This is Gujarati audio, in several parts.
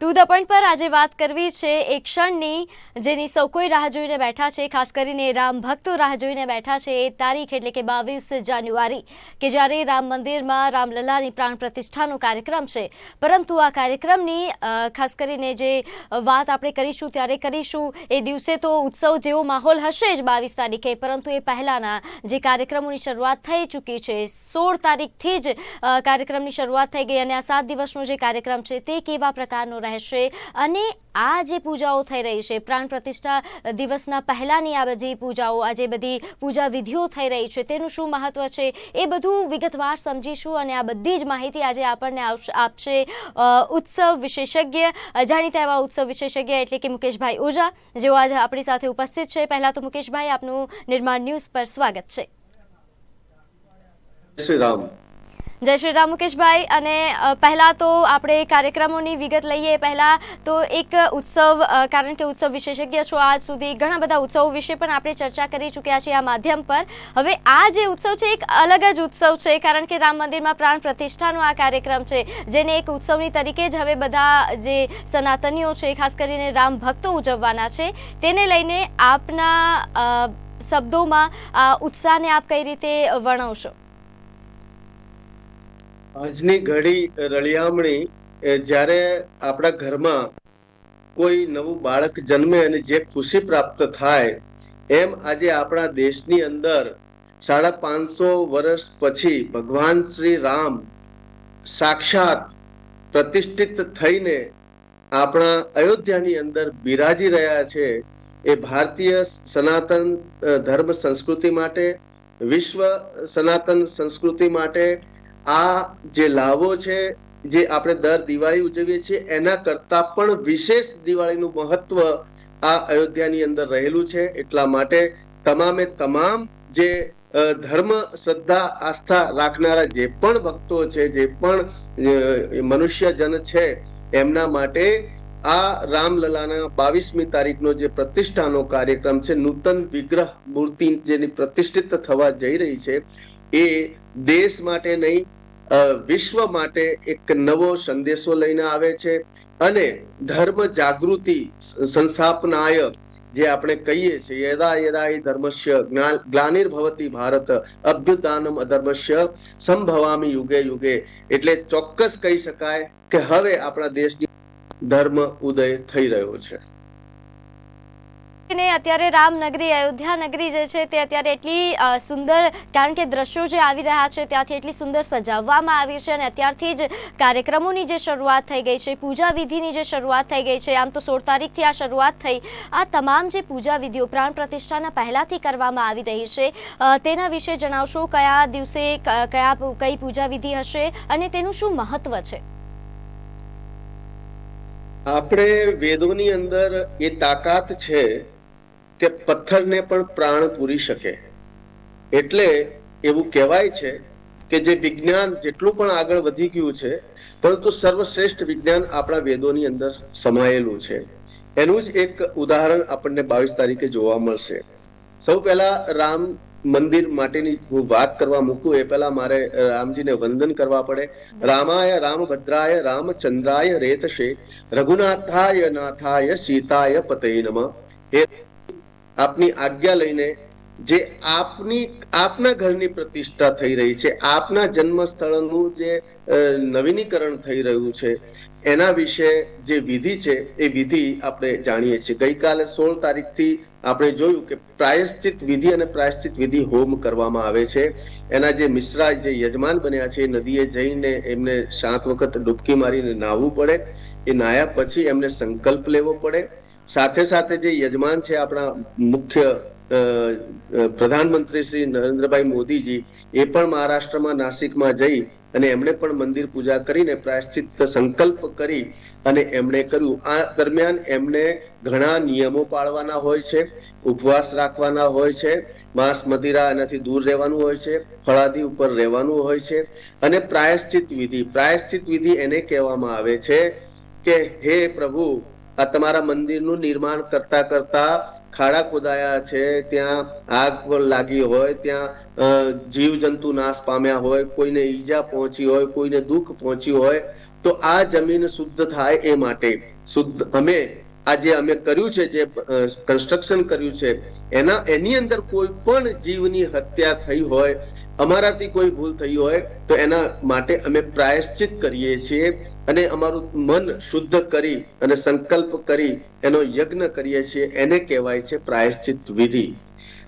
To the point પર આજે વાત કરવી છે એ ક્ષણની જેની સૌ કોઈ રાહ જોઈને બેઠા છે. ખાસ કરીને રામ ભક્તો રાહ જોઈને બેઠા છે એ તારીખ એટલે કે બાવીસ જાન્યુઆરી, કે જ્યારે રામ મંદિરમાં રામલલાની પ્રાણ પ્રતિષ્ઠાનો કાર્યક્રમ છે. પરંતુ આ કાર્યક્રમની ખાસ કરીને જે વાત આપણે કરીશું, ત્યારે કરીશું, એ દિવસે તો ઉત્સવ જેવો માહોલ હશે જ બાવીસ તારીખે, પરંતુ એ પહેલાંના જે કાર્યક્રમોની શરૂઆત થઈ ચૂકી છે. સોળ તારીખથી જ કાર્યક્રમની શરૂઆત થઈ ગઈ અને આ સાત દિવસનો જે કાર્યક્રમ છે તે કેવા પ્રકારનો રહેશે અને આ જે પૂજાઓ થઈ રહી છે, પ્રાણ પ્રતિષ્ઠા દિવસના પહેલાંની આ બધી પૂજાઓ, આ જે બધી પૂજા વિધિઓ થઈ રહી છે, તેનું શું મહત્વ છે, એ બધું વિગતવાર સમજીશું અને આ બધી જ માહિતી આજે આપણને આપશે ઉત્સવ વિશેષજ્ઞ. જાણીતા એવા ઉત્સવ વિશેષજ્ઞ એટલે કે મુકેશભાઈ ઓઝા, જેઓ આજે આપણી સાથે ઉપસ્થિત છે. પહેલાં તો મુકેશભાઈ, આપનું નિર્માણ ન્યૂઝ પર સ્વાગત છે. શ્રી રામ. જય શ્રી રામ મુકેશભાઈ. અને પહેલાં તો આપણે કાર્યક્રમોની વિગત લઈએ પહેલાં. તો એક ઉત્સવ કારણ કે ઉત્સવ વિશેષજ્ઞ છો આજ સુધી ઘણા બધા ઉત્સવો વિશે પણ આપણે ચર્ચા કરી ચૂક્યા છીએ આ માધ્યમ પર. હવે આ જે ઉત્સવ છે એક અલગ જ ઉત્સવ છે, કારણ કે રામ મંદિરમાં પ્રાણ પ્રતિષ્ઠાનો આ કાર્યક્રમ છે, જેને એક ઉત્સવની તરીકે જ હવે બધા જે સનાતનીઓ છે, ખાસ કરીને રામ ભક્તો ઉજવવાના છે, તેને લઈને આપના શબ્દોમાં આ ઉત્સાહને આપ કઈ રીતે વર્ણવશો? આજની ઘડી રળિયામણી જ્યારે આપણા ઘરમાં કોઈ નવું બાળક જન્મે અને જે ખુશી પ્રાપ્ત થાય, એમ આજે આપણા દેશની અંદર સાડા પાંચસો વર્ષ પછી ભગવાન શ્રી રામ સાક્ષાત પ્રતિષ્ઠિત થઈને આપણા અયોધ્યાની અંદર બિરાજી રહ્યા છે, એ ભારતીય સનાતન ધર્મ સંસ્કૃતિ માટે, વિશ્વ સનાતન સંસ્કૃતિ માટે આ જે લાવો છે, જે આપણે દર દિવાળી ઉજવીએ છીએ, એના કરતા પણ વિશેષ દિવાળીનું મહત્વ આ અયોધ્યાની અંદર રહેલું છે. એટલા માટે તમામે તમામ જે ધર્મ, શ્રદ્ધા, આસ્થા રાખનારા જે પણ ભક્તો છે, જે પણ મનુષ્યજન છે, એમના માટે આ રામલલાના બાવીસમી તારીખનો જે પ્રતિષ્ઠાનો કાર્યક્રમ છે, નૂતન વિગ્રહ મૂર્તિ જેની પ્રતિષ્ઠિત થવા જઈ રહી છે એ દેશ માટે નહીં વિશ્વ માટે એક નવો સંદેશો લઈને આવે છે. અને ધર્મ જાગૃતિ સંસ્થાપનાય, જે આપણે કહીએ છીએ, યદા યદા એ ધર્મસ્ય ગ્લાનિર્ભવતી ભારત અભ્યુદાનમ અધર્મસ્ય સંભવામી યુગે યુગે. એટલે ચોક્કસ કહી શકાય કે હવે આપણા દેશની ધર્મ ઉદય થઈ રહ્યો છે. ને અત્યારે રામનગરી, અયોધ્યા નગરી જે છે તે અત્યારે એટલી સુંદર, કારણ કે દ્રશ્યો જે આવી રહ્યા છે ત્યાંથી એટલી સુંદર સજાવવામાં આવી છે અને અત્યારથી જ કાર્યક્રમોની જે શરૂઆત થઈ ગઈ છે, પૂજા વિધિની જે શરૂઆત થઈ ગઈ છે, આમ તો સોળ તારીખથી આ શરૂઆત થઈ, આ તમામ જે પૂજા વિધિઓ પ્રાણ પ્રતિષ્ઠાના પહેલાથી કરવામાં આવી રહી છે તેના વિશે જણાવશો કયા દિવસે કયા કઈ પૂજા વિધિ હશે અને તેનું શું મહત્વ છે? આપણે વેદોની અંદર એ તાકાત છે તે પથ્થરને પણ પ્રાણ પૂરી શકે. એટલે એવું કહેવાય છે કે જે વિજ્ઞાન જેટલું પણ આગળ વધી ગયું છે, પરંતુ સર્વશ્રેષ્ઠ વિજ્ઞાન આપણા વેદોની અંદર સમાયેલું છે. એનું જ એક ઉદાહરણ આપણને બાવીસ તારીખે જોવા મળશે. સૌ પહેલા રામ મંદિર માટેની હું વાત કરવા મૂકું, એ પહેલા મારે રામજીને વંદન કરવા પડે. રામાય રામભદ્રાય રામચંદ્રાય રેતશે, રઘુનાથાય નાથાય સીતાય પતય નમઃ. હે આપની આજ્ઞા લઈને જે આપની, આપના ઘરની પ્રતિષ્ઠા થઈ રહી છે, આપના જન્મ સ્થળનું જે નવીનીકરણ થઈ રહ્યું છે, એના વિશે જે વિધિ છે, એ વિધિ આપણે જાણીએ છીએ. ગઈકાલે સોળ તારીખથી આપણે જોયું કે પ્રાયશ્ચિત વિધિ અને પ્રાયશ્ચિત વિધિ હોમ કરવામાં આવે છે. એના જે મિશ્રા જે યજમાન બન્યા છે, એ નદીએ જઈને એમને સાત વખત ડૂબકી મારીને નાહવું પડે. એ નાહ્યા પછી એમને સંકલ્પ લેવો પડે. સાથે સાથે જે યજમાન છે આપણા મુખ્ય પ્રધાનમંત્રી શ્રી નરેન્દ્રભાઈ મોદીજી, એ પણ મહારાષ્ટ્રમાં નાસિકમાં જઈ અને એમણે પણ મંદિર પૂજા કરીને પ્રાયશ્ચિત સંકલ્પ કરી અને એમણે કર્યું. આ દરમિયાન એમણે ઘણા નિયમો પાળવાના હોય છે, ઉપવાસ રાખવાના હોય છે, માંસ મદિરા એનાથી દૂર રહેવાનું હોય છે, ફળાદી ઉપર રહેવાનું હોય છે અને પ્રાયશ્ચિત વિધિ પ્રાયશ્ચિત વિધિ એને કહેવામાં આવે છે કે, હે પ્રભુ આ તમારા મંદિરનું નિર્માણ કરતા કરતા ખાડા ખોદાયા છે, ત્યાં આગ પર લાગી હોય, ત્યાં જીવજંતુ નાશ પામ્યા હોય, કોઈને ઈજા પહોંચી હોય, કોઈને દુઃખ પહોંચ્યું હોય, તો આ જમીન શુદ્ધ થાય એ માટે. શુદ્ધ, અમે આ જે અમે કર્યું છે, જે કન્સ્ટ્રક્શન કર્યું છે, એના, એની અંદર કોઈ પણ જીવની હત્યા થઈ હોય, અમારાથી કોઈ ભૂલ થઈ હોય, તો એના માટે અમે પ્રાયશ્ચિત કરીએ છીએ અને અમારું મન શુદ્ધ કરી અને સંકલ્પ કરી એનો યજ્ઞ કરીએ છીએ, એને કહેવાય છે પ્રાયશ્ચિત વિધિ.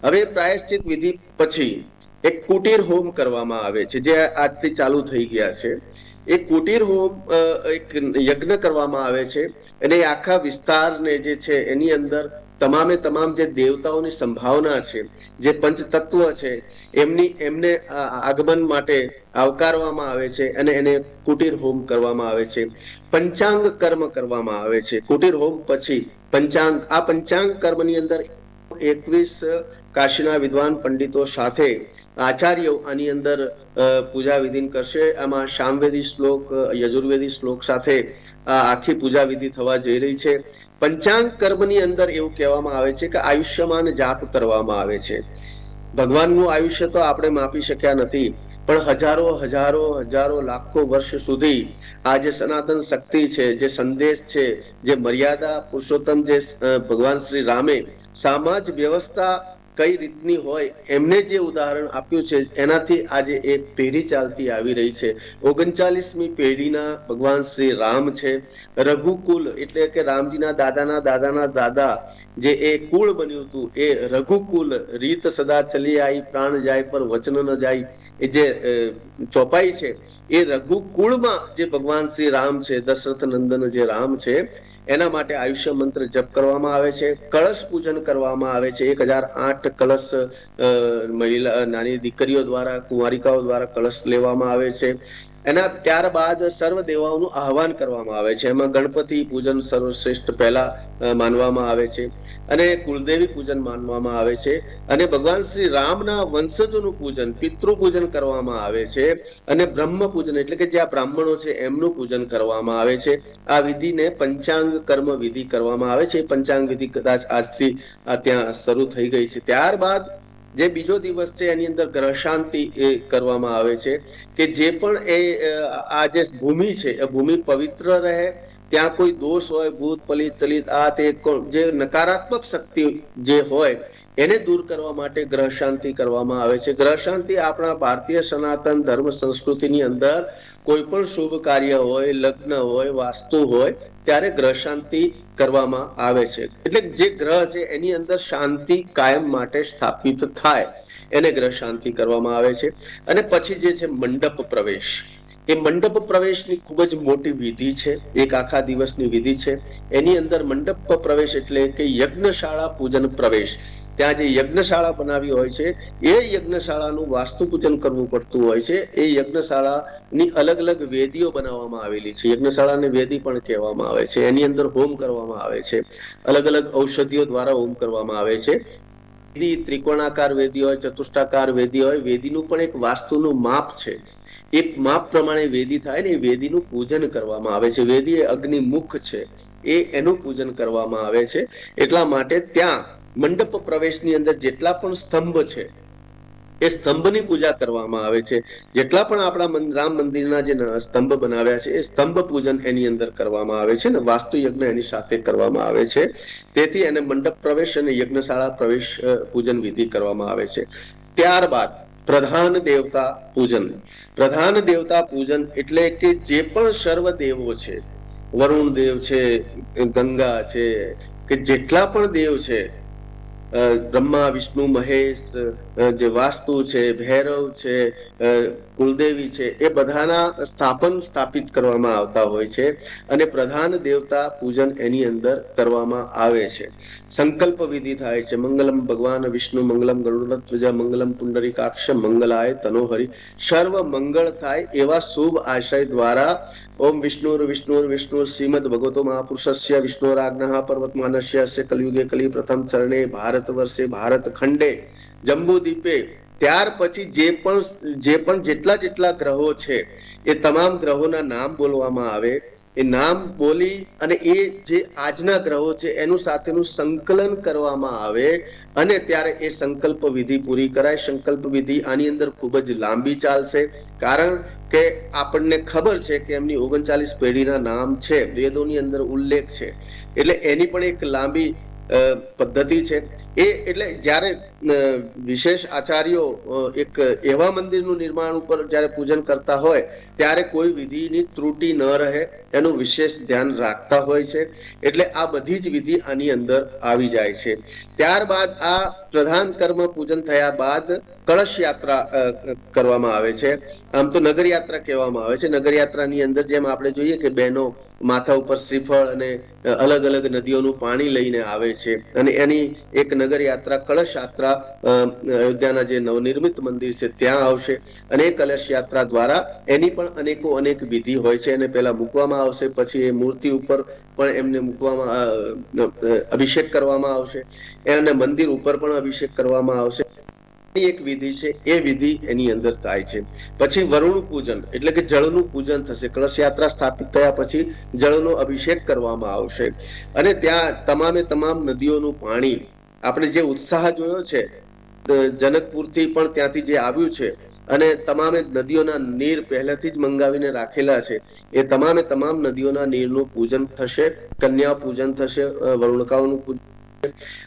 હવે પ્રાયશ્ચિત વિધિ પછી એક કુટીર હોમ કરવામાં આવે છે, જે આજથી ચાલુ થઈ ગયા છે. એ કુટીર હોમ એક યજ્ઞ કરવામાં આવે છે અને આખા વિસ્તારને જે છે એની અંદર તમામે તમામ જે દેવતાઓની સંભાવના છે, જે પંચતત્વ છે, એમની, એમને આગમન માટે આવકારવામાં આવે છે અને એને કુટીર હોમ કરવામાં આવે છે. પંચાંગ કર્મ કરવામાં આવે છે. કુટીર હોમ પછી પંચાંગ, આ પંચાંગ કર્મની અંદર એકવીસ કાશીના વિદ્વાન પંડિતો સાથે આચાર્યો આની અંદર પૂજા વિધિ કરશે. આમાં શામવેદી શ્લોક યજુર્વેદી શ્લોક સાથે આખી પૂજા વિધિ થવા જઈ રહી છે. પંચાંગ કર્મની અંદર એવું કહેવામાં આવે છે કે આયુષ્યમાન જાપ કરવામાં આવે છે. ભગવાનનું આયુષ્ય તો આપણે માપી શક્યા નથી, પણ હજારો હજારો હજારો લાખો વર્ષ સુધી આ જે સનાતન શક્તિ છે, જે સંદેશ છે, જે મર્યાદા પુરુષોત્તમ જે ભગવાન શ્રી રામે સમાજ વ્યવસ્થા કઈ રીતની હોય એમને જે ઉદાહરણ આપ્યું છે, એનાથી આજે એ પેઢી ચાલતી આવી રહી છે. ઓગણચાલીસમી પેઢીના ભગવાન શ્રી રામ છે. રઘુકુલ એટલે કે રામજીના દાદાના દાદાના દાદા જે એ કુળ બન્યું હતું, એ રઘુકુલ રીત સદા ચલી આવી પ્રાણ જાય પર વચન ન જાય, એ જે ચોપાઈ છે, એ રઘુકુળમાં જે ભગવાન શ્રી રામ છે દશરથ નંદન જે રામ છે એના માટે આયુષ્ય મંત્ર જપ કરવામાં આવે છે, કળશ પૂજન કરવામાં આવે છે. એક હજાર આઠ કળશ મહિલા, નાની દીકરીઓ દ્વારા, કુંવારિકાઓ દ્વારા કળશ લેવામાં આવે છે. એના ત્યારબાદ સર્વ દેવાઓનું આહવાન કરવામાં આવે છે. એમાં ગણપતિ પૂજન સર્વશ્રેષ્ઠ પહેલા માનવામાં આવે છે અને કુળદેવી પૂજન માનવામાં આવે છે અને ભગવાન શ્રી રામના વંશજોનું પૂજન પિતૃ પૂજન કરવામાં આવે છે અને બ્રહ્મ પૂજન એટલે કે જે આ બ્રાહ્મણો છે એમનું પૂજન કરવામાં આવે છે. આ વિધિને પંચાંગ કર્મ વિધિ કરવામાં આવે છે. પંચાંગ વિધિ કદાચ આજથી ત્યાં શરૂ થઈ ગઈ છે. ત્યારબાદ જે બીજો દિવસ છે, એની અંદર ગ્રહ શાંતિ એ કરવામાં આવે છે કે જે પણ એ આ જે ભૂમિ છે, એ ભૂમિ પવિત્ર રહે, ત્યાં કોઈ દોષ હોય, ભૂત, પલિત, ચલિત, આ તે જે નકારાત્મક શક્તિ જે હોય એને દૂર કરવા માટે ગ્રહ શાંતિ કરવામાં આવે છે. ગ્રહ શાંતિ આપણા ભારતીય સનાતન ધર્મ સંસ્કૃતિની અંદર કોઈ પણ શુભ કાર્ય હોય, લગ્ન હોય, વાસ્તુ હોય, ત્યારે ગ્રહ શાંતિ કરવામાં આવે છે. એટલે જે ગ્રહ છે એની અંદર શાંતિ કાયમ માટે સ્થાપિત થાય, એને ગ્રહ શાંતિ કરવામાં આવે છે. અને પછી જે છે મંડપ પ્રવેશ. એ મંડપ પ્રવેશની ખૂબ જ મોટી વિધિ છે. એક આખા દિવસની વિધિ છે. એની અંદર મંડપ પ્રવેશ એટલે કે યજ્ઞશાળા પૂજન પ્રવેશ. ત્યાં જે યજ્ઞશાળા બનાવી હોય છે, એ યજ્ઞશાળાનું વાસ્તુ પૂજન કરવું પડતું હોય છે. એ યજ્ઞશાળાની અલગ અલગ વેદીઓ બનાવવામાં આવેલી છે. યજ્ઞશાળાને વેદી પણ કહેવામાં આવે છે. એની અંદર હોમ કરવામાં આવે છે. અલગ અલગ ઔષધિઓ દ્વારા હોમ કરવામાં આવે છે. વેદી ત્રિકોણાકાર વેદી હોય, ચતુષ્ટાકાર વેદી હોય, વેદીનું પણ એક વાસ્તુનું માપ છે. એક માપ પ્રમાણે વેદી થાય ને એ વેદીનું પૂજન કરવામાં આવે છે. વેદી એ અગ્નિમુખ છે. એ એનું પૂજન કરવામાં આવે છે. એટલા માટે ત્યાં મંડપ પ્રવેશની અંદર જેટલા પણ સ્તંભ છે, એ સ્તંભની પૂજા કરવામાં આવે છે. જેટલા પણ આપણા રામ મંદિરના જે સ્તંભ બનાવ્યા છે, એ સ્તંભ પૂજન એની અંદર કરવામાં આવે છે ને વાસ્તુ યજ્ઞ એની સાથે કરવામાં આવે છે. તેથી એને મંડપ પ્રવેશ અને યજ્ઞશાળા પ્રવેશ પૂજન વિધિ કરવામાં આવે છે. ત્યારબાદ પ્રધાન દેવતા પૂજન. પ્રધાન દેવતા પૂજન એટલે કે જે પણ સર્વ દેવો છે, વરુણ દેવ છે, ગંગા છે, કે જેટલા પણ દેવ છે બ્રહ્મા વિષ્ણુ મહેશ જે વાસ્તુ છે, ભૈરવ છે કુલદેવી છે, એ બધાના સ્થાપન સ્થાપિત કરવામાં આવતા હોય છે અને પ્રધાન દેવતા પૂજન એની અંદર કરવામાં આવે છે. સંકલ્પ વિધિ થાય છે. મંગલમ ભગવાન, વિષ્ણુ મંગલમ ગરુડધ્વજ મંગલમ પુંડરીકાક્ષ, મંગલાય, તનોહરી, સર્વ મંગળ થાય એવા શુભ આશય દ્વારા ઓમ વિષ્ણુર વિષ્ણુર વિષ્ણુર, શ્રીમદ ભગવતો મહાપુરુષસ્ય, વિષ્ણુરાજ્ઞ, પર્વતમાનસ્ય કલયુગે કલી પ્રથમ ચરણે, ભારત વર્ષે ભારત ખંડે જંબુદ્વીપે ત્યાર પછી જે પણ જે પણ જેટલા જેટલા ગ્રહો છે, એ તમામ ગ્રહોના નામ બોલવામાં આવે. એ નામ બોલી અને એ જે આજના ગ્રહો છે, એનું સાથેનું સંકલન કરવામાં આવે અને ત્યારે એ સંકલ્પ વિધિ પૂરી કરાય. સંકલ્પ વિધિ આની અંદર ખૂબ જ લાંબી ચાલશે. કારણ કે આપણને ખબર છે કે એમની ઓગણચાલીસ પેઢીના નામ છે, વેદોની અંદર ઉલ્લેખ છે. એટલે એની પણ એક લાંબી પદ્ધતિ છે. એ એટલે જ્યારે વિશેષ આચાર્યો એક એવા મંદિરનું નિર્માણ ઉપર જ્યારે પૂજન કરતા હોય, ત્યારે કોઈ વિધિની ત્રુટિ ન રહે, એનું વિશેષ ધ્યાન રાખતા હોય છે. એટલે આ બધી જ વિધિ આની અંદર આવી જાય છે. ત્યારબાદ આ પ્રધાન કર્મ પૂજન થયા બાદ કળશ યાત્રા કરવામાં આવે છે. આમ તો નગર યાત્રા કહેવામાં આવે છે. નગર યાત્રાની અંદર જેમ આપણે જોઈએ કે બહેનો માથા ઉપર શ્રીફળ અને અલગ અલગ નદીઓનું પાણી લઈને આવે છે. અને એની એક નગર યાત્રા કળશ યાત્રા અયોધ્યાના જે નવનિર્મિત મંદિર છે ત્યાં આવશે. અને કલશ યાત્રા દ્વારા એની પણ અનેકો અનેક વિધિ હોય છે એને પહેલા મૂકવામાં આવશે, પછી એ મૂર્તિ ઉપર પણ એમને મૂકવામાં અભિષેક કરવામાં આવશે. એને મંદિર ઉપર પણ અભિષેક કરવામાં આવશે. એક વિધિ છે, એ વિધિ એની અંદર થાય છે. પછી વરુણ પૂજન, એટલે કે જળનું પૂજન થશે. કળશ યાત્રા સ્થાપિત થયા પછી જળનો અભિષેક કરવામાં આવશે. અને ત્યાં તમામે તમામ નદીઓનું પાણી આપણે જે ઉત્સાહ જોયો છે જનકપુરથી પણ ત્યાંથી જે આવ્યું છે, અને તમામે નદીઓના નીર પહેલેથી જ મંગાવીને રાખેલા છે, એ તમામે તમામ નદીઓના નીરનું પૂજન થશે, કન્યા પૂજન થશે વરુણકાઓનું પૂજન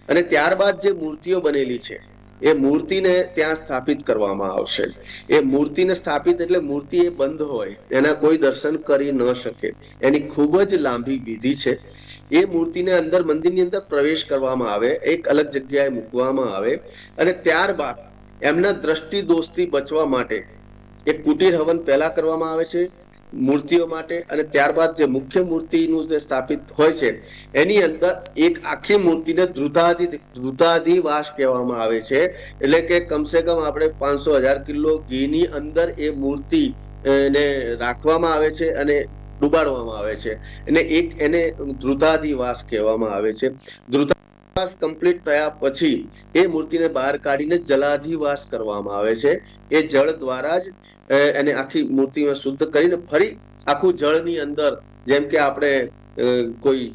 અને ત્યારબાદ જે મૂર્તિઓ બનેલી છે, એ મૂર્તિને ત્યાં સ્થાપિત કરવામાં આવશે. એ મૂર્તિને સ્થાપિત એટલે મૂર્તિ એ બંધ હોય, એના કોઈ દર્શન કરી ન શકે, એની ખૂબ જ લાંબી વિધિ છે એ મૂર્તિને અંદર મંદિરની અંદર પ્રવેશ કરવામાં આવે, એક અલગ જગ્યાએ મૂકવામાં આવે અને ત્યારબાદ એમના દ્રષ્ટિ દોષથી બચવા માટે એક કુટીર હવન પહેલા કરવામાં આવે છે, મૂર્તિઓ માટે અને ત્યારબાદ જે મુખ્ય મૂર્તિનું જે સ્થાપિત હોય છે, એની અંદર એક આખી મૂર્તિને ધ્રુતાધિ ધ્રુતાધિવાસ કહેવામાં આવે છે. એટલે કે કમસે કમ આપણે પાંચસો હજાર કિલો ઘીની અંદર એ મૂર્તિ ને રાખવામાં આવે છે અને ડુબાડવામાં આવે છે. અને એક, એને ધ્રુતાધિવાસ કહેવામાં આવે છે. ધ્રુતાધિવાસ કમ્પ્લીટ થયા પછી એ મૂર્તિને બહાર કાઢીને જલાધિવાસ કરવામાં આવે છે. એ જળ દ્વારા જ એને આખી મૂર્તિમાં શુદ્ધ કરીને ફરી આખું જળની અંદર, જેમ કે આપણે કોઈ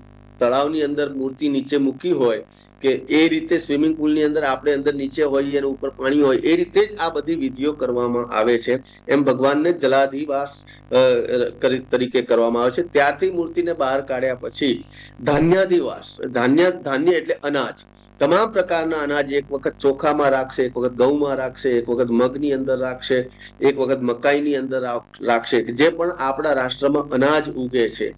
તળાવની અંદર મૂર્તિ નીચે મૂકી હોય કે એ રીતે સ્વિમિંગ પુલની અંદર આપણે અંદર નીચે હોઈએ અને ઉપર પાણી હોય, એ રીતે જ આ બધી વિધિઓ કરવામાં આવે છે. એમ ભગવાનને જલાધિવાસ તરીકે કરવામાં આવે છે. ત્યારથી મૂર્તિને બહાર કાઢ્યા પછી ધાન્યાધિવાસ ધાન્ય ધાન્ય એટલે અનાજ. તમામ પ્રકારના અનાજ એક વખત ચોખામાં રાખશે, એક વખત ઘઉંમાં રાખશે, એક વખત મગની અંદર રાખશે, એક વખત મકાઈની અંદર રાખશે જે પણ આપણા રાષ્ટ્રમાં અનાજ ઉગે છે.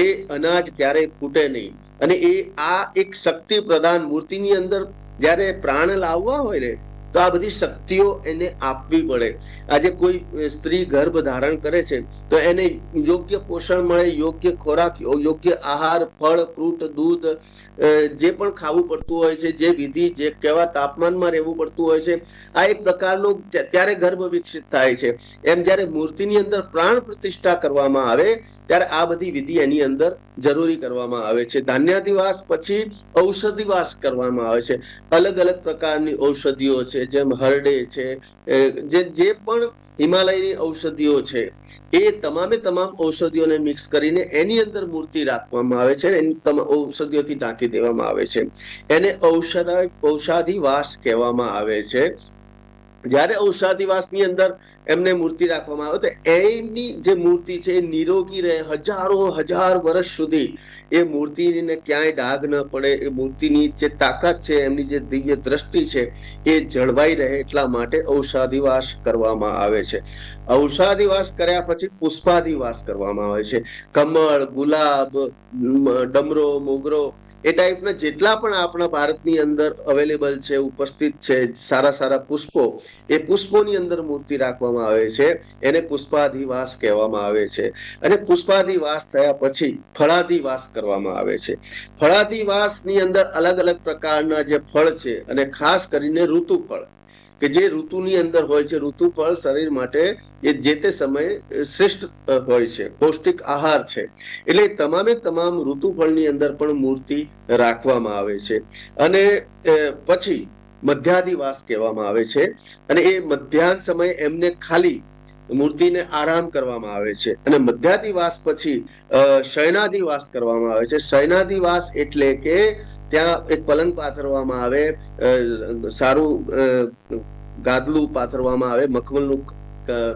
એ અનાજ ક્યારેય ખૂટે નહીં. અને એ આ એક શક્તિ પ્રદાન મૂર્તિની અંદર જ્યારે પ્રાણ લાવવા હોય ને, તો આ બધી શક્તિઓ એને આપવી પડે. આજે કોઈ સ્ત્રી ગર્ભ ધારણ કરે છે, તો એને યોગ્ય પોષણ મળે, યોગ્ય ખોરાક યોગ્ય આહાર, ફળ, ફ્રૂટ, દૂધ જે પણ ખાવું પડતું હોય છે, જે વિધિ, જે કેવા તાપમાનમાં રહેવું પડતું હોય છે, આ એક પ્રકારનો ત્ય- ત્યારે ગર્ભ વિકસિત થાય છે. એમ જ્યારે મૂર્તિની અંદર પ્રાણ પ્રતિષ્ઠા કરવામાં આવે ત્યારે આ બધી વિધિ એની અંદર જરૂરી કરવામાં આવે છે. ધાન્યાધિવાસ પછી ઔષધિવાસ કરવામાં આવે છે. અલગ અલગ પ્રકારની ઔષધિઓ છે, જેમ હરડે છે જે જે પણ હિમાલયની ઔષધિઓ છે, એ તમામે તમામ ઔષધિઓને મિક્સ કરીને એની અંદર મૂર્તિ રાખવામાં આવે છે એની ઔષધિઓથી ઢાંકી દેવામાં આવે છે. એને ઔષધ, ઔષાધિવાસ કહેવામાં આવે છે. જ્યારે ઔષાધિવાસની અંદર એમને મૂર્તિ રાખવામાં આવે, તો એમની જે મૂર્તિ છે, એ નિરોગી રહે હજારો હજાર વર્ષ સુધી. એ મૂર્તિને ક્યાંય ડાઘ ન પડે, એ મૂર્તિની જે તાકાત છે, એમની જે દિવ્ય દ્રષ્ટિ છે, એ જળવાઈ રહે એટલા માટે ઔષાધિવાસ કરવામાં આવે છે. ઔષાધિવાસ કર્યા પછી પુષ્પાધિવાસ કરવામાં આવે છે. કમળ, ગુલાબ ડમરો, મોગરો એ ટાઈપના જેટલા પણ આપણા ભારતની અંદર અવેલેબલ છે, ઉપસ્થિત છે, સારા સારા પુષ્પો, એ પુષ્પોની અંદર મૂર્તિ રાખવામાં આવે છે. એને પુષ્પાધિવાસ કહેવામાં આવે છે. અને પુષ્પાધિવાસ થયા પછી ફળાધિવાસ કરવામાં આવે છે. ફળાધિવાસની અંદર અલગ અલગ પ્રકારના જે ફળ છે અને ખાસ કરીને ઋતુફળ કે જે ઋતુની અંદર હોય છે ઋતુફળ શરીર માટે એ જે તે સમયે શ્રેષ્ઠ હોય છે પૌષ્ટિક આહાર છે. એટલે તમામે તમામ ઋતુફળની અંદર પણ મૂર્તિ રાખવામાં આવે છે. અને પછી મધ્યાધિવાસ કહેવામાં આવે છે અને એ મધ્યાહન સમયે એમને ખાલી મૂર્તિને આરામ કરવામાં આવે છે. અને મધ્યાદિવાસ પછી અ, શયનાદિવાસ કરવામાં આવે છે. શયનાદિવાસ એટલે કે ત્યાં એક પલંગ પાથરવામાં આવે સારું ગાદલું પાથરવામાં આવે મખમલનું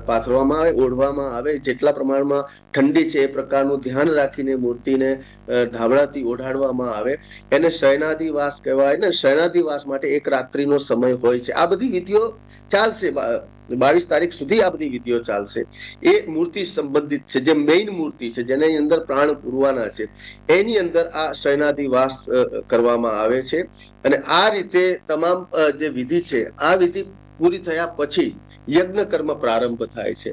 પાથરવામાં આવે, ઓઢવામાં આવે, જેટલા પ્રમાણમાં ઠંડી છે એ પ્રકારનું ધ્યાન રાખીને મૂર્તિને ધાબળાથી ઓઢાડવામાં આવે. એને શયનાધિવાસ કહેવાય ને શયનાધિવાસ માટે એક રાત્રિનો સમય હોય છે. આ બધી વિધિઓ ચાલશે. બાવીસ તારીખ સુધી આ બધી વિધિઓ ચાલશે. એ મૂર્તિ સંબંધિત છે, જે મેઇન મૂર્તિ છે, જેની અંદર પ્રાણ પૂરવાના છે, એની અંદર આ શયનાધિવાસ કરવામાં આવે છે. અને આ રીતે તમામ જે વિધિ છે, આ વિધિ પૂરી થયા પછી યજ્ઞ કર્મ પ્રારંભ થાય છે.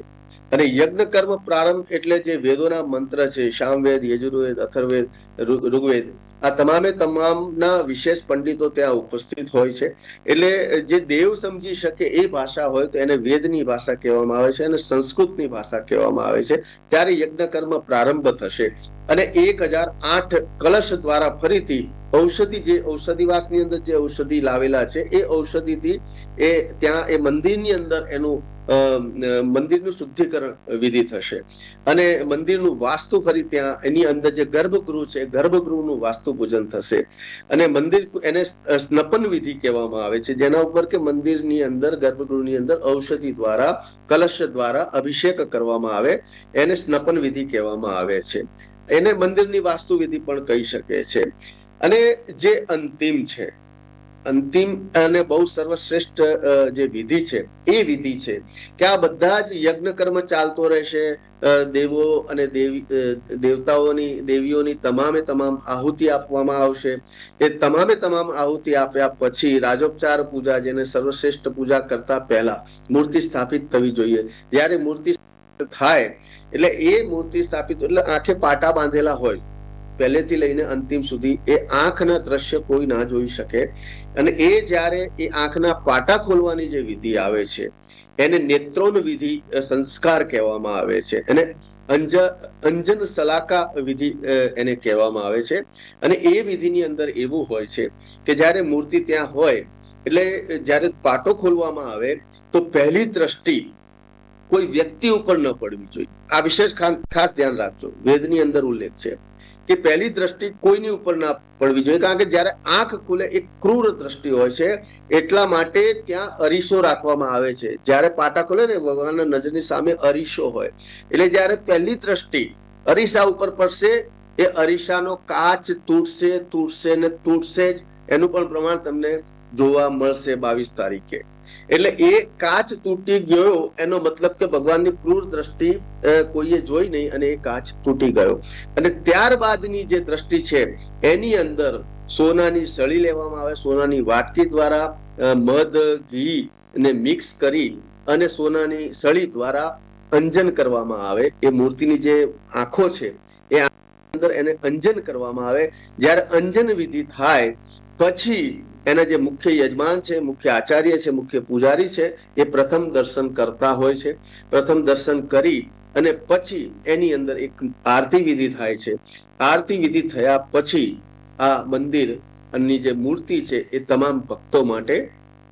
અને યજ્ઞ કર્મ પ્રારંભ એટલે જે વેદોના મંત્ર છે સામવેદ યજુર્વેદ, અથર્વેદ ઋગ્વેદ, આ તમામે તમામના વિશેષ પંડિતો ત્યાં ઉપસ્થિત હોય છે. એટલે જે દેવ સમજી શકે એ ભાષા હોય તો એને વેદની ભાષા કહેવામાં આવે છે અને સંસ્કૃતની ભાષા કહેવામાં આવે છે. ત્યારે યજ્ઞ કર્મ પ્રારંભ થશે. અને એક હજાર આઠ કલશ દ્વારા ફરીથી ઔષધિ જે ઔષધિવાસની અંદર જે ઔષધિ લાવેલા છે, એ ઔષધિથી એ ત્યાં એ મંદિરની અંદર એનું મંદિરનું શુદ્ધિકરણ વિધિ થશે. અને મંદિરનું વાસ્તુ ફરી ત્યાં, એની અંદર જે ગર્ભગૃહ છે, ગર્ભગૃહનું વાસ્તુ પૂજન થશે. અને મંદિર એને સ્નપન વિધિ કહેવામાં આવે છે, જેના ઉપર કે મંદિરની અંદર, ગર્ભગૃહની અંદર ઔષધિ દ્વારા, કલશ દ્વારા અભિષેક કરવામાં આવે, એને સ્નપન વિધિ કહેવામાં આવે છે. એને મંદિરની વાસ્તુ વિધિ પણ કહી શકે છે. અને જે અંતિમ છે, અંતિમ અને બહુ સર્વશ્રેષ્ઠ જે વિધિ છે, એ વિધિ છે કે આ બધા જ યજ્ઞ કર્મ ચાલતો રહેશે દેવો અને દેવી દેવતાઓની, દેવીઓની તમામે તમામ આહુતિ આપવામાં આવશે. એ તમામે તમામ આહુતિ આપ્યા પછી રાજોપચાર પૂજા જેને સર્વશ્રેષ્ઠ પૂજા કરતા પહેલા મૂર્તિ સ્થાપિત થવી જોઈએ. જ્યારે મૂર્તિ થાય, એટલે એ મૂર્તિ સ્થાપિત, એટલે આંખે પાટા બાંધેલા હોય પહેલેથી લઈને અંતિમ સુધી એ આંખના દ્રશ્ય કોઈ ના જોઈ શકે. અને એ જ્યારે એ આંખના પાટા ખોલવાની જે વિધિ આવે છે, એને નેત્રોન વિધિ સંસ્કાર કહેવામાં આવે છે. અને અંજ, અંજન સલાકા વિધિ એને કહેવામાં આવે છે. અને એ વિધિની અંદર એવું હોય છે કે જ્યારે મૂર્તિ ત્યાં હોય, એટલે જ્યારે પાટો ખોલવામાં આવે, તો પહેલી દ્રષ્ટિ કોઈ વ્યક્તિ ઉપર ન પડવી જોઈએ. આ વિશેષ ખાસ ધ્યાન રાખજો. વેદની અંદર ઉલ્લેખ છે. કે પહેલી દ્રષ્ટિ કોઈની ઉપર ના પડવી જોઈએ. કારણ કે જ્યારે આંખ ખુલે એક ક્રૂર દ્રષ્ટિ હોય છે, એટલા માટે ત્યાં અરીસો રાખવામાં આવે છે. જ્યારે પાટા ખોલે ને ભગવાનના નજરની સામે અરીસો હોય. એટલે જ્યારે પહેલી દ્રષ્ટિ અરીસા ઉપર પડશે, એ અરીસાનો કાચ તૂટશે તૂટશે ને તૂટશે જ એનું પણ પ્રમાણ તમને જોવા મળશે બાવીસ તારીખે. એટલે એ કાચ તૂટી ગયો એનો મતલબ કે ભગવાનની ક્રૂર દ્રષ્ટિ કોઈએ જોઈ નહીં અને એ કાચ તૂટી ગયો. અને ત્યારબાદની જે દ્રષ્ટિ છે, એની અંદર સોનાની સળી લેવામાં આવે, સોનાની વાટકી દ્વારા મધ, ઘી ને મિક્સ કરી અને સોનાની સળી દ્વારા અંજન કરવામાં આવે. એ મૂર્તિની જે આંખો છે અંદર એને અંજન કરવામાં આવે. જ્યારે અંજન વિધિ થાય, પછી એના જે મુખ્ય યજમાન છે, મુખ્ય આચાર્ય છે, મુખ્ય પૂજારી છે, એ પ્રથમ દર્શન કરતા હોય છે. પ્રથમ દર્શન કરી અને પછી એની અંદર એક આરતી વિધિ થાય છે. આરતી વિધિ થયા પછી આ મંદિરની જે મૂર્તિ છે, એ તમામ ભક્તો માટે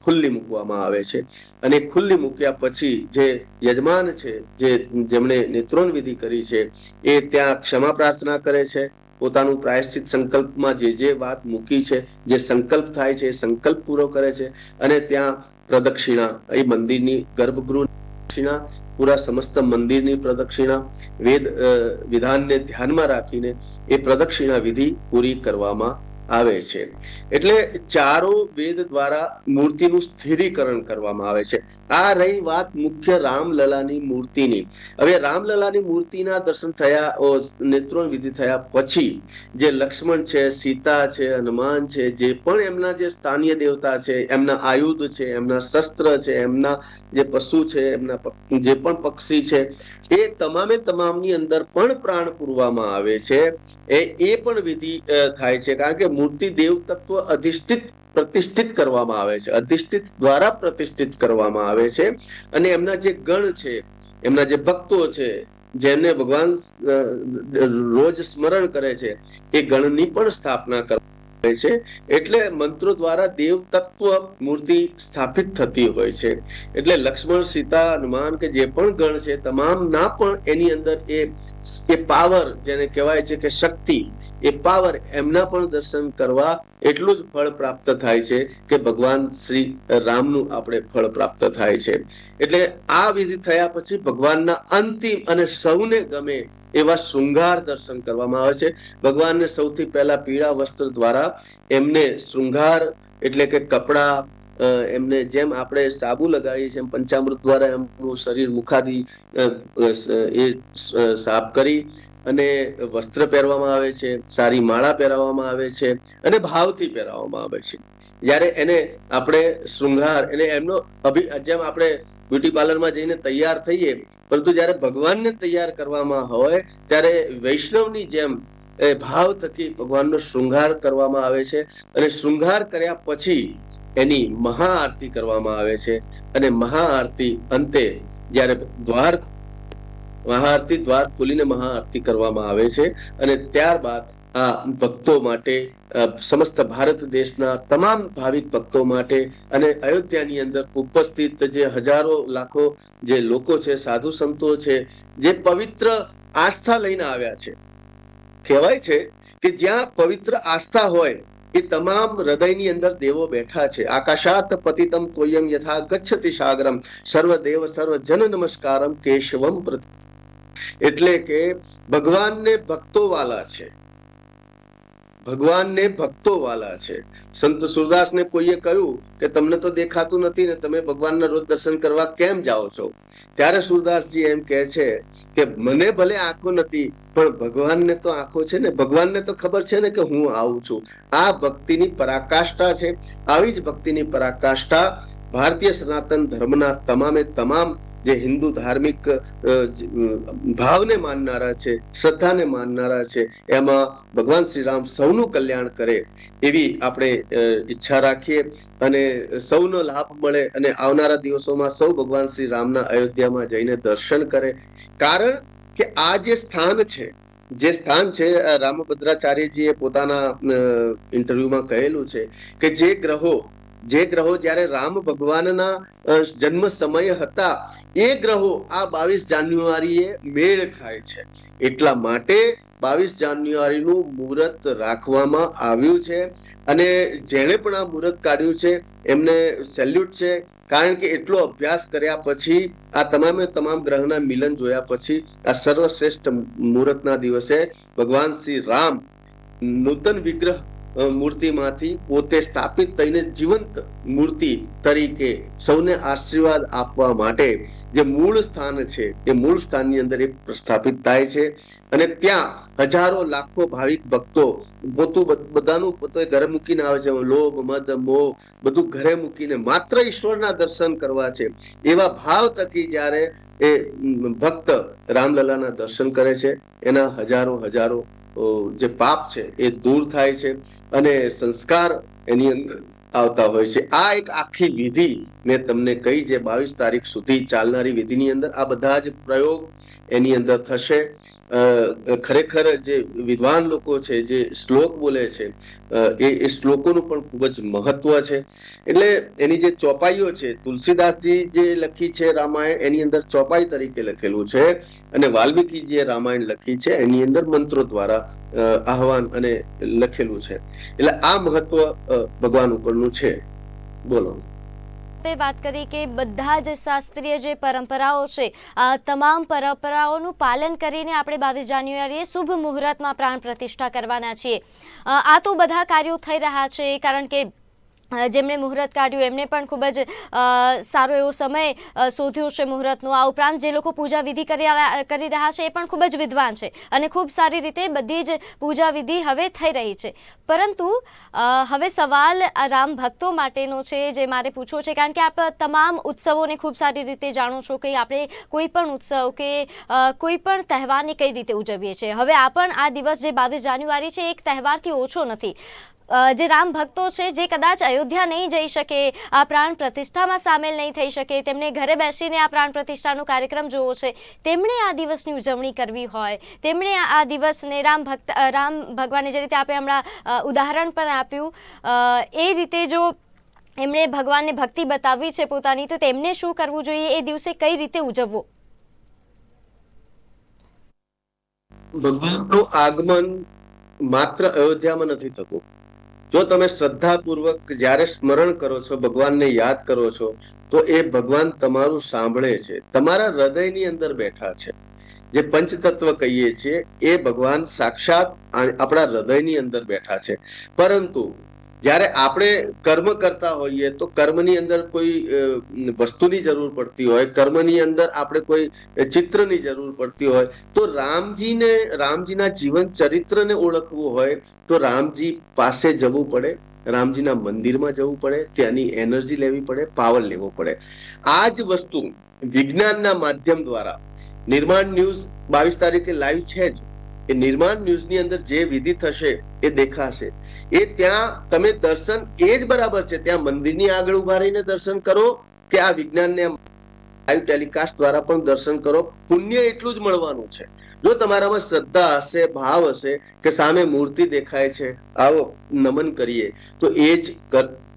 ખુલ્લી મૂકવામાં આવે છે. અને ખુલ્લી મૂક્યા પછી જે યજમાન છે, જે જેમણે નેત્રોન વિધિ કરી છે, એ ત્યાં ક્ષમા પ્રાર્થના કરે છે. પોતાનું પ્રાયશ્ચિત સંકલ્પમાં જે જે વાત મૂકી છે, જે સંકલ્પ થાય છે, એ સંકલ્પ પૂરો કરે છે. અને ત્યાં પ્રદક્ષિણા, એ મંદિરની ગર્ભગૃહ પ્રદક્ષિણા, પૂરા સમસ્ત મંદિરની પ્રદક્ષિણા, વેદ વિધાનને ધ્યાનમાં રાખીને એ પ્રદક્ષિણા વિધિ પૂરી કરવામાં આવે છે. એટલે ચારો વેદ દ્વારા મૂર્તિનું સ્થિરીકરણ કરવામાં આવે છે. આ રહી વાત મુખ્ય રામલલાની મૂર્તિની. હવે રામલલાની મૂર્તિના દર્શન થયા નેત્રોન વિધિ થયા પછી જે લક્ષ્મણ છે, સીતા છે, હનુમાન છે, જે પણ એમના જે સ્થાનીય દેવતા છે, એમના આયુધ છે, એમના શસ્ત્ર છે, એમના જે પશુ છે, એમના જે પણ પક્ષી છે એ તમામે તમામની અંદર પણ પ્રાણ પૂરવામાં આવે છે. એ એ પણ વિધિ થાય છે. કારણ કે મૂર્તિ દેવ તત્વ અધિષ્ઠિત, પ્રતિષ્ઠિત કરવામાં આવે છે. અધિષ્ઠિત દ્વારા પ્રતિષ્ઠિત કરવામાં આવે છે. અને એમના જે ગણ છે, એમના જે ભક્તો છે, જેમને ભગવાન રોજ સ્મરણ કરે છે, એ ગણની પણ સ્થાપના કરવામાં આવે છે એટલે મંત્રો દ્વારા દેવ તત્વ મૂર્તિ સ્થાપિત થતી હોય છે. એટલે લક્ષ્મણ, સીતા, હનુમાન કે જે પણ ગણ છે તમામના પણ એની અંદર એ એ પાવર જેને કહેવાય છે કે શક્તિ, એ પાવર એમના પણ દર્શન કરવા એટલું જ ફળ પ્રાપ્ત થાય છે કે ભગવાન શ્રી રામનું આપણે ફળ પ્રાપ્ત થાય છે. એટલે આ વિધિ થયા પછી ભગવાનના અંતિમ અને સૌને ગમે એવા શૃંગાર દર્શન કરવામાં આવે છે. ભગવાનને સૌથી પહેલા પીળા વસ્ત્ર દ્વારા એમને શૃંગાર એટલે કે કપડા એમને જેમ આપણે સાબુ લગાવીએ છીએ પંચામૃત દ્વારા એમનું શરીર અ, એ સાફ કરી અને વસ્ત્ર પહેરવામાં આવે છે સારી માળા પહેરાવવામાં આવે છે અને ભાવથી પહેરાવવામાં આવે છે. જ્યારે એને આપણે શૃંગાર એને એમનો અભિ જેમ આપણે બ્યુટી પાર્લરમાં જઈને તૈયાર થઈએ પરંતુ જ્યારે ભગવાનને તૈયાર કરવામાં હોય ત્યારે વૈષ્ણવની જેમ એ ભાવ થકી ભગવાનનો શૃંગાર કરવામાં આવે છે અને શૃંગાર કર્યા પછી એની મહાઆરતી કરવામાં આવે છે. અને મહાઆરતી અંતે જ્યારે દ્વાર મહાઆરતી દ્વાર ખોલીને મહાઆરતી કરવામાં આવે છે. અને ત્યારબાદ આ ભક્તો માટે સમસ્ત ભારત દેશના તમામ ભાવિક ભક્તો માટે અને અયોધ્યાની અંદર ઉપસ્થિત જે હજારો, લાખો જે લોકો છે, સાધુ સંતો છે, જે પવિત્ર આસ્થા લઈને આવ્યા છે. કહેવાય છે કે જ્યાં પવિત્ર આસ્થા હોય એ તમામ હૃદયની અંદર દેવો બેઠા છે. આકાશાત પતિતમ કોયમ યથા ગચ્છતિ સાગરમ. સર્વ દેવ સર્વ જન નમસ્કારમ કેશવમ એટલે કે ભગવાનને ભક્તો વાલા છે. ભગવાનને ભક્તો વાલા છે. સંત સુરદાસને કોઈએ કહ્યું કે તમને તો દેખાતું નથી ને તમે ભગવાનના રોજ દર્શન કરવા કેમ જાઓ છો? ત્યારે સુરદાસજી એમ કહે છે કે મને ભલે આંખો નથી પણ ભગવાનને તો આંખો છે ને, ભગવાનને તો ખબર છે ને કે હું આવું છું. આ ભક્તિની પરાકાષ્ઠા છે. આવી જ ભક્તિની પરાકાષ્ઠા ભારતીય સનાતન ધર્મના તમામે તમામ જે હિન્દુ ધાર્મિક ભાવને માનનારા છે, શ્રદ્ધાને માનનારા છે, એમાં ભગવાન શ્રી રામ સૌનું કલ્યાણ કરે એવી આપણે ઈચ્છા રાખીએ અને સૌનો લાભ મળે અને આવનારા દિવસોમાં સૌ ભગવાન શ્રી રામના અયોધ્યામાં જઈને દર્શન કરે. કારણ કે આ જે સ્થાન છે, જે સ્થાન છે રામભદ્રાચાર્યજીએ પોતાના ઇન્ટરવ્યુમાં કહેલું છે કે જે ગ્રહો જે ગ્રહો જ્યારે રામ ભગવાનના જન્મ સમય હતા, એ ગ્રહો આ બાવીસ જાન્યુઆરીએ મેળ ખાય છે. એટલા માટે બાવીસ જાન્યુઆરીનું મુહૂર્ત રાખવામાં આવ્યું છે અને જેણે પણ આ મુહૂર્ત કાઢ્યું છે, એમને સેલ્યુટ છે કારણ કે એટલો અભ્યાસ કર્યા પછી આ તમામે તમામ ગ્રહના મિલન જોયા પછી આ સર્વશ્રેષ્ઠ મુહૂર્તના દિવસે ભગવાન શ્રી રામ નૂતન વિગ્રહ મૂર્તિમાંથી પોતે સ્થાપિત થઈને જીવંત મૂર્તિ તરીકે સૌને આશીર્વાદ આપવા માટે જે મૂળ સ્થાન છે, એ મૂળ સ્થાનની અંદર એ પ્રસ્થાપિત થાય છે. અને ત્યાં હજારો લાખો ભાવિક ભક્તો પોતું બધાનું પોતે ઘરે મૂકીને આવે છે. લોભ, મદ, મોહ બધું ઘરે મૂકીને માત્ર ઈશ્વરના દર્શન કરવા છે. એવા ભાવ થકી જ્યારે એ ભક્ત રામલલાના દર્શન કરે છે, એના હજારો હજારો જે પાપ છે એ દૂર થાય છે અને સંસ્કાર એની અંદર આવતા હોય છે. આ એક આખી વિધિ મેં તમને કહી જે બાવીસ તારીખ સુધી ચાલનારી વિધિની અંદર આ બધા જ પ્રયોગ એની અંદર થશે. ખરેખર જે વિદ્વાન લોકો છે, જે શ્લોક બોલે છે એ એ શ્લોકોનું પણ ખૂબ જ મહત્વ છે. એટલે એની જે ચોપાઈઓ છે, તુલસીદાસજી જે લખી છે રામાયણ, એની અંદર ચોપાઈ તરીકે લખેલું છે અને વાલ્મીકી જે રામાયણ લખી છે, એની અંદર મંત્રો દ્વારા આહવાન અને લખેલું છે. એટલે આ મહત્વ ભગવાન ઉપરનું છે. બોલો. આપણે વાત કરી કે બધા જ શાસ્ત્રીય જે પરંપરાઓ છે, આ તમામ પરંપરાઓનું પાલન કરીને આપણે બાવીસ જાન્યુઆરીએ શુભ મુહૂર્તમાં પ્રાણ પ્રતિષ્ઠા કરવાના છીએ. આ તો બધા કાર્યો થઈ રહ્યા છે, કારણ કે જેમણે મુહૂર્ત કાઢ્યું, એમને પણ ખૂબ જ સારો એવો સમય શોધ્યો છે મુહૂર્તનો. આ ઉપરાંત જે લોકો પૂજા વિધિ કરી રહ્યા છે, એ પણ ખૂબ જ વિદ્વાન છે અને ખૂબ સારી રીતે બધી જ પૂજા વિધિ હવે થઈ રહી છે. પરંતુ હવે સવાલ રામ ભક્તો માટેનો છે જે મારે પૂછવો છે, કારણ કે આપ તમામ ઉત્સવોને ખૂબ સારી રીતે જાણો છો કે આપણે કોઈ પણ ઉત્સવ કે કોઈ પણ તહેવારને કઈ રીતે ઉજવીએ છીએ. હવે આ પણ આ દિવસ જે બાવીસ જાન્યુઆરી છે, એક તહેવારથી ઓછો નથી. જે રામ ભક્તો છે, જે કદાચ અયોધ્યા નહીં જઈ શકે, આ પ્રાણ પ્રતિષ્ઠામાં સામેલ નહીં થઈ શકે, તેમને ઘરે બેસીને આ પ્રાણ પ્રતિષ્ઠાનો કાર્યક્રમ જોવો છે, તેમણે આ દિવસની ઉજવણી કરવી હોય, તેમણે આ દિવસને રામ ભક્ત રામ ભગવાને જે રીતે આપણે હમણાં ઉદાહરણ પણ આપ્યું એ રીતે જો એમણે ભગવાનને ભક્તિ બતાવવી છે પોતાની, તો તેમને શું કરવું જોઈએ, એ દિવસે કઈ રીતે ઉજવવો? ભગવાનનું આગમન માત્ર અયોધ્યામાં નથી થતું. જો તમે શ્રદ્ધાપૂર્વક જ્યારે સ્મરણ કરો છો, ભગવાનને યાદ કરો છો, તો એ ભગવાન તમારું સાંભળે છે. તમારા હૃદયની અંદર બેઠા છે. જે પંચતત્વ કહીએ છીએ, એ ભગવાન સાક્ષાત આપણા હૃદયની અંદર બેઠા છે. પરંતુ જ્યારે આપણે કર્મ કરતા હોઈએ તો કર્મની અંદર કોઈ વસ્તુની જરૂર પડતી હોય, કર્મની અંદર આપણે કોઈ ચિત્રની જરૂર પડતી હોય, તો રામજીને, રામજીના જીવન ચરિત્રને ઓળખવું હોય, તો રામજી પાસે જવું પડે, રામજીના મંદિરમાં જવું પડે, ત્યાંની એનર્જી લેવી પડે, પાવર લેવો પડે. આ જ વસ્તુ વિજ્ઞાનના માધ્યમ દ્વારા, નિર્માણ ન્યૂઝ બાવીસ તારીખે લાઈવ છે જ. એ નિર્માણ ન્યૂઝની અંદર જે વિધિ થશે, એ દેખાશે. એ ત્યાં તમે દર્શન એ જ બરાબર છે. ત્યાં મંદિરની આગળ ઊભા રહીને દર્શન કરો કે આ વિજ્ઞાનને લાઈવ ટેલિકાસ્ટ દ્વારા પણ દર્શન કરો. પુણ્ય એટલું જ મળવાનું છે. જો તમારામાં શ્રદ્ધા હશે, ભાવ હશે કે સામે મૂર્તિ દેખાય છે, આવો નમન કરીએ, તો એ જ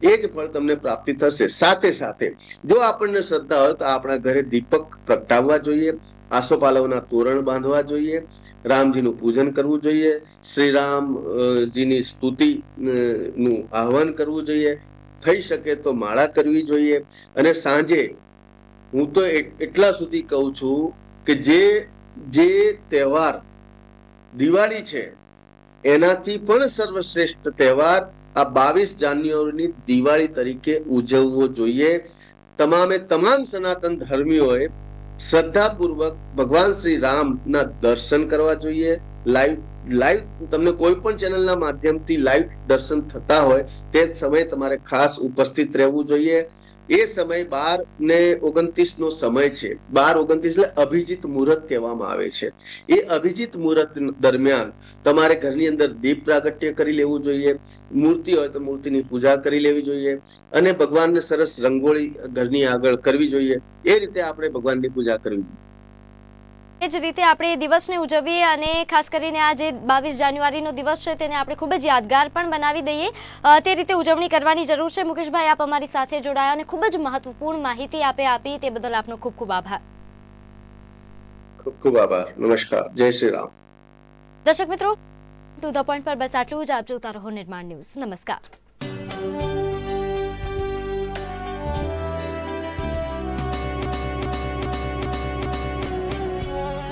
એ જ ફળ તમને પ્રાપ્તિ થશે. સાથે સાથે જો આપણને શ્રદ્ધા હોય તો આપણા ઘરે દીપક પ્રગટાવવા જોઈએ, આસોપાલવના તોરણ બાંધવા જોઈએ રામજીનું પૂજન કરવું જોઈએ શ્રી રામજીની સ્તુતિ નું આહવાન કરવું જોઈએ. થઈ શકે તો માળા કરવી જોઈએ. અને સાંજે હું તો એટલા સુધી કહું છું કે જે જે તહેવાર દિવાળી છે, એનાથી પણ સર્વશ્રેષ્ઠ તહેવાર આ બાવીસ જાન્યુઆરીની દિવાળી તરીકે ઉજવવો જોઈએ. તમામે તમામ સનાતન ધર્મીઓએ શ્રદ્ધાપૂર્વક ભગવાન શ્રી રામના દર્શન કરવા જોઈએ. લાઈવ લાઈવ તમને કોઈ પણ ચેનલના માધ્યમથી લાઈવ દર્શન થતા હોય, તે સમયે તમારે ખાસ ઉપસ્થિત રહેવું જોઈએ. એ સમય બાર ને ઓગણત્રીસ નો સમય છે. બાર ઓગણત્રીસ એટલે અભિજીત મુહૂર્ત કહેવામાં આવે છે. એ અભિજીત મુહૂર્ત દરમિયાન તમારે ઘરની અંદર દીપ પ્રાગટ્ય કરી લેવું જોઈએ, મૂર્તિ હોય તો મૂર્તિની પૂજા કરી લેવી જોઈએ અને ભગવાનને સરસ રંગોળી ઘરની આગળ કરવી જોઈએ. એ રીતે આપણે ભગવાનની પૂજા કરવી જોઈએ. એ જ રીતે આપણે દિવસને ઉજવીએ અને ખાસ કરીને આ જે બાવીસ જાન્યુઆરીનો દિવસ છે તેને આપણે ખૂબ જ યાદગાર પણ બનાવી દઈએ. તે રીતે ઉજવણી કરવાની જરૂર છે. મુકેશભાઈ આપ અમારી સાથે જોડાયા અને ખૂબ જ મહત્વપૂર્ણ માહિતી આપે આપી. તે બદલ આપનો ખૂબ ખૂબ આભાર. ખૂબ ખૂબ આભાર. નમસ્કાર. જય શ્રી રામ. દર્શક મિત્રો ટુ ધ પોઈન્ટ પર બસ આટલું જ. આપ જોતા રહો નિર્માણ ન્યૂઝ. નમસ્કાર.